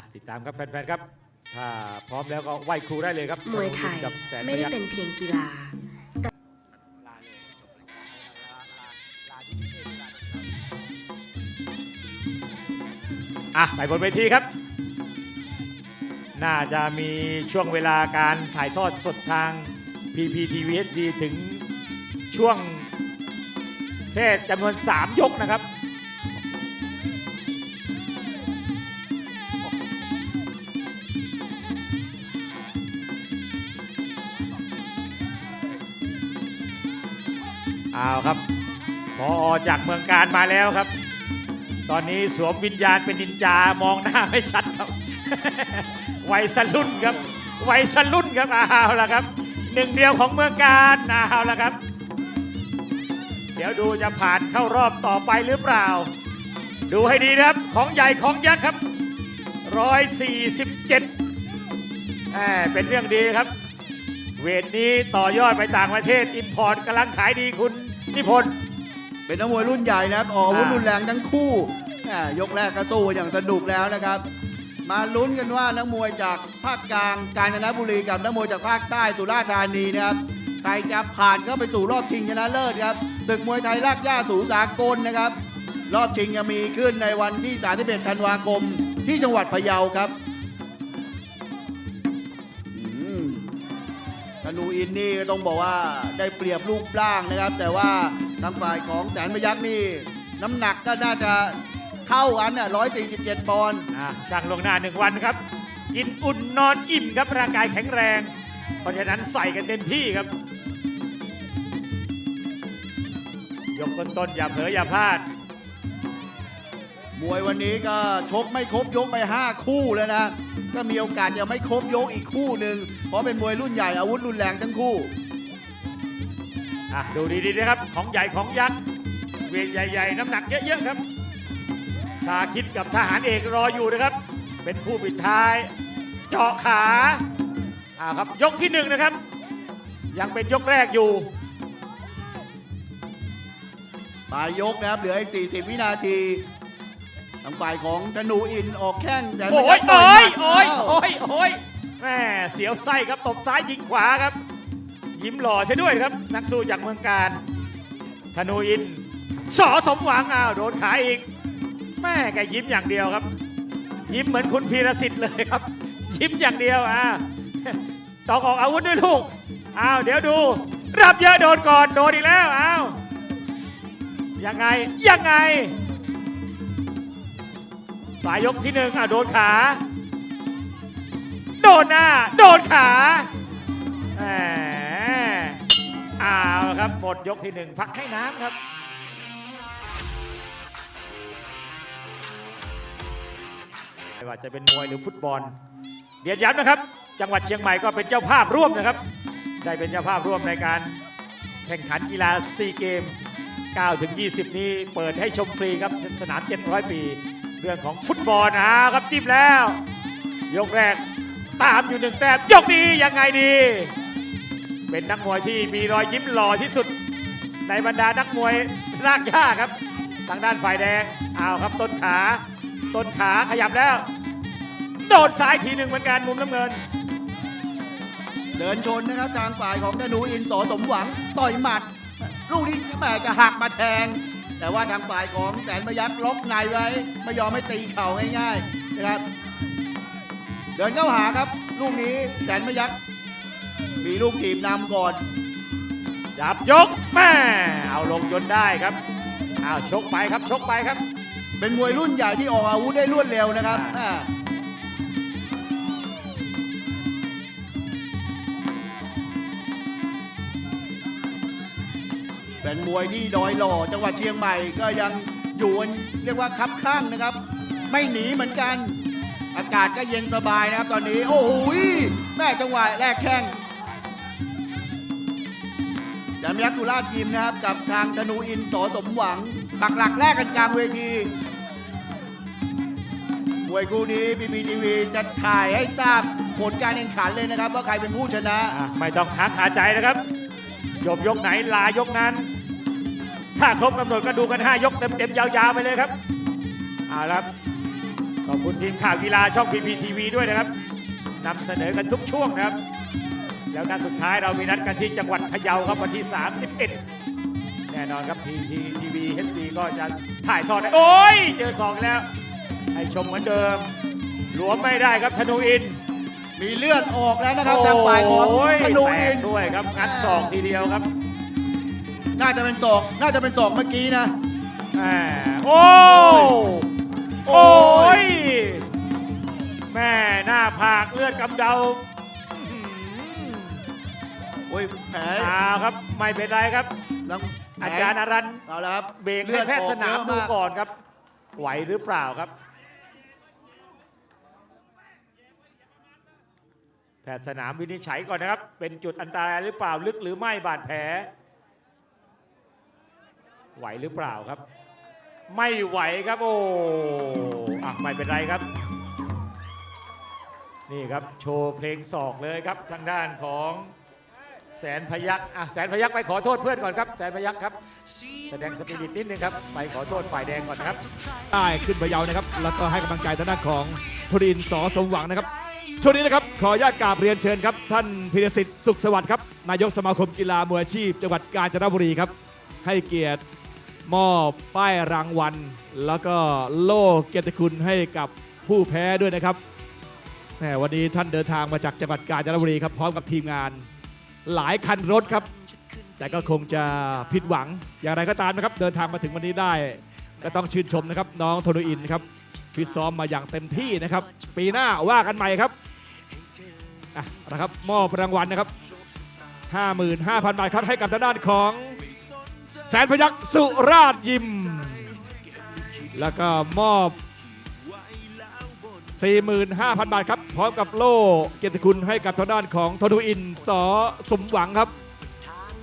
อะติดตามครับแฟนๆครับ ถ้าพร้อมแล้วก็ไหว้ครูได้เลยครับมวยไทยกับแสนไม่พได้ยัคฆ์เป็นเพียงกีฬาอะไปบนเวทีครับ น่าจะมีช่วงเวลาการถ่ายทอดสดทาง PPTV SD ถึงช่วงแค่จำนวน 3 ยกนะครับ เอาครับ พอออกจากเมืองการมาแล้วครับ ตอนนี้สวมวิญญาณเป็นนินจามองหน้าไม่ชัดครับวัยสรุ่นครับวัยสรุ่นครับเอาละครับ หนึ่งเดียวของเมืองการเอาละครับ เดี๋ยวดูจะผ่านเข้ารอบต่อไปหรือเปล่า ดูให้ดีนะครับของใหญ่ของยักษ์ครับร้อยสี่สิบเจ็ดเป็นเรื่องดีครับ เวทนี้ต่อยอดไปต่างประเทศอิมพอร์ตกำลังขายดีคุณ นิพนธ์เป็นนักมวยรุ่นใหญ่นะครับ ออกอาวุธรุนแรงทั้งคู่ยกแรกก็สู้อย่างสนุกแล้วนะครับ มาลุ้นกันว่านักมวยจากภาคกลางกาญจนบุรีกับนักมวยจากภาคใต้สุราษฎร์ธานีนะครับใครจะผ่านเข้าไปสู่รอบชิงชนะเลิศครับศึกมวยไทยลากย่าสู่สากลนะครับ รอบชิงจะมีขึ้นในวันที่ 31 ธันวาคม ที่จังหวัดพะเยาครับ นูอินนี่ก็ต้องบอกว่าได้เปรียบรูปร่างนะครับ แต่ว่าทางฝ่ายของแสนพยักษ์นี่ น้ำหนักก็น่าจะเท่ากันน่ะ147ปอนด์อะช่างลวงหน้าหนึ่งวันครับ กินอุ่นนอนอิ่มครับร่างกายแข็งแรง เพราะฉะนั้นใส่กันเต็มที่ครับ ยกต้นๆอย่าเผลออย่าพลาด มวยวันนี้ก็ชกไม่ครบยกไป 5 คู่แล้วนะ ก็มีโอกาสจะไม่ครบยกอีกคู่หนึ่งเพราะเป็นมวยรุ่นใหญ่อาวุธรุนแรงทั้งคู่อะดูดีๆนะครับของใหญ่ของยักษ์เวทใหญ่ ๆ น้ำหนักเยอะๆครับชาคิดกับทหารเอกรออยู่นะครับ เป็นคู่ปิดท้าย เจาะขาอ่าครับยกที่หนึ่งนะครับ ยังเป็นยกแรกอยู่ปลายยกนะครับเหลืออีก 40 วินาที ทางฝ่ายของธนูอินออกแข้งแสนพโอ้ยัยกษ์ต่โอ้อยยโอ้ยหมัดโอ้ยโอ้ยแม่เสียวไส้ครับตบซ้ายยิงขวาครับ ยิ้มหล่อใช่ด้วยครับ นักสู้จากเมืองการธนูอินสอสมหวังอ้าวโดนขาอีก แม่แกยิ้มอย่างเดียวครับ ยิ้มเหมือนคุณพีรสิทธิ์เลยครับ ยิ้มอย่างเดียวอ่าต้องออกอาวุธด้วยลูกอ้าวเดี๋ยวดู รับเยอะโดนก่อนโดนอีกแล้วอ้าวยังไงยังไง สายยกที่หนึ่งอะโดนขา โดนหน้า โดนขาแหมเอาละครับหมดยกที่หนึ่งพักให้น้ำครับไม่ว่าจะเป็นมวยหรือฟุตบอล เดียนย้ำนะครับ จังหวัดเชียงใหม่ก็เป็นเจ้าภาพร่วมนะครับ ได้เป็นเจ้าภาพร่วมในการแข่งขันกีฬาซีเกม 9 ถึง 20 นี้เปิดให้ชมฟรีครับสนาม 700 ปี เรื่องของฟุตบอลนะครับจิ้มแล้ว ยกแรกตามอยู่หนึ่งแต้มยกนี้ยังไงดี เป็นนักมวยที่มีรอยยิ้มหล่อที่สุด ในบรรดานักมวยรากหญ้าครับ ทางด้านฝ่ายแดงเอาครับต้นขา ต้นขาขยับแล้ว โดนซ้ายทีหนึ่งเหมือนกันมุมน้ำเงิน เดินชนนะครับทางฝ่ายของธนูอินสอสมหวังต่อยหมัด ลูกนี้แหมจะหักมาแทง แต่ว่าทางฝ่ายของแสนพยักษ์ล็อกในไว้ไม่ยอมให้ตีเข่าง่ายๆนะครับ เดินเข้าหาครับ ลูกนี้แสนพยักษ์มีลูกทีมนำก่อนจับยกแม่เอาลงจนได้ครับเอาชกไปครับชกไปครับ เป็นมวยรุ่นใหญ่ที่ออกอาวุธได้รวดเร็วนะครับ นมวยที่ดอยหล่อจังหวัดเชียงใหม่ก็ยังอยู่กันเรียกว่าคับข้างนะครับ ไม่หนีเหมือนกัน อากาศก็เย็นสบายนะครับ ตอนนี้โอ้โหแม่จังหวะแรกแข้งจามยักษ์สุราชยิมนะครับ กับทางธนูอินสอสมหวังปักหลักแรกกันกลางเวทีมวยคู่นี้พีพีทีวีจะถ่ายให้ทราบผลการแข่งขันเลยนะครับ ว่าใครเป็นผู้ชนะะไม่ต้องค้างคาใจนะครับ จบยกไหนลายกนั้น ถ้าครบกำหนดก็ดูกัน 5 ยกเต็มๆยาวๆไปเลยครับเอาละครับขอบคุณทีมข่าวกีฬาช่องพีพีทีวีด้วยนะครับนำเสนอกันทุกช่วงนะครับ แล้วนัดสุดท้ายเรามีนัดกันที่จังหวัดพะเยาครับวันที่ 31 แน่นอนครับทีทีทีวีเอสดีก็จะถ่ายทอดได้โอ้ย เจอสองแล้ว ให้ชมเหมือนเดิม หลวมไม่ได้ครับธนูอินมีเลือดออกแล้วนะครับทางฝ่ายของโยธนูแตอิกนด้วยครับงัดศอกทีเดียวครับ น่าจะเป็นศอก น่าจะเป็นศอกเมื่อกี้นะแหมโอ้โอ้โอ้ยยแม่หน้าผากเลือดกำเดาอื้อหือโอ้ยแผลเอาครับไม่เป็นไรครับหลังแผลอาจารย์อารันเอาละครับเบรกลืให้อดแพทย์สนามออกดูเยอะกก่อนครับ ไหวหรือเปล่าครับ แพทย์สนามวินิจฉัยก่อนนะครับ เป็นจุดอันตรายหรือเปล่าลึกหรือไม่บาดแผล ไหวหรือเปล่าครับ ไม่ไหวครับโอ้อะไม่เป็นไรครับ นี่ครับโชว์เพลงศอกเลยครับทางด้านของแสนพยักอะแสนพยักไปขอโทษเพื่อนก่อนครับ แสนพยักครับ แสดงสปิริตนิดนึงครับ ไปขอโทษฝ่ายแดงก่อนนะครับ ได้ขึ้นพะเยานะครับ แล้วก็ให้กำลังใจทางด้านของทรินสอสมหวังนะครับ ช่วงนี้นะครับ ขออนุญาตกราบเรียนเชิญครับ ท่านพิรสิทธิ์สุขสวัสดิ์ครับ นายกสมาคมกีฬามวยอาชีพ จังหวัดกาญจนบุรีครับ ให้เกียรติ มอบป้ายรางวัล แล้วก็โล่เกียรติคุณให้กับผู้แพ้ด้วยนะครับแหมวันนี้ท่านเดินทางมาจากจังหวัดกาญจนบุรีครับพร้อมกับทีมงานหลายคันรถครับ แต่ก็คงจะผิดหวังอย่างไรก็ตามนะครับ เดินทางมาถึงวันนี้ได้ ก็ต้องชื่นชมนะครับ น้องโทนุอินครับฟิตซ้อมมาอย่างเต็มที่นะครับ ปีหน้าว่ากันใหม่ครับอะนะครับมอบรางวัลนะครับ 55,000 บาทครับให้กับทางด้านของ แสนพยักสุราชยิม แล้วก็มอบ 45,000 บาทครับ พร้อมกับโล่เกียรติคุณให้กับทางด้านของโทนุอินสอสมหวังครับ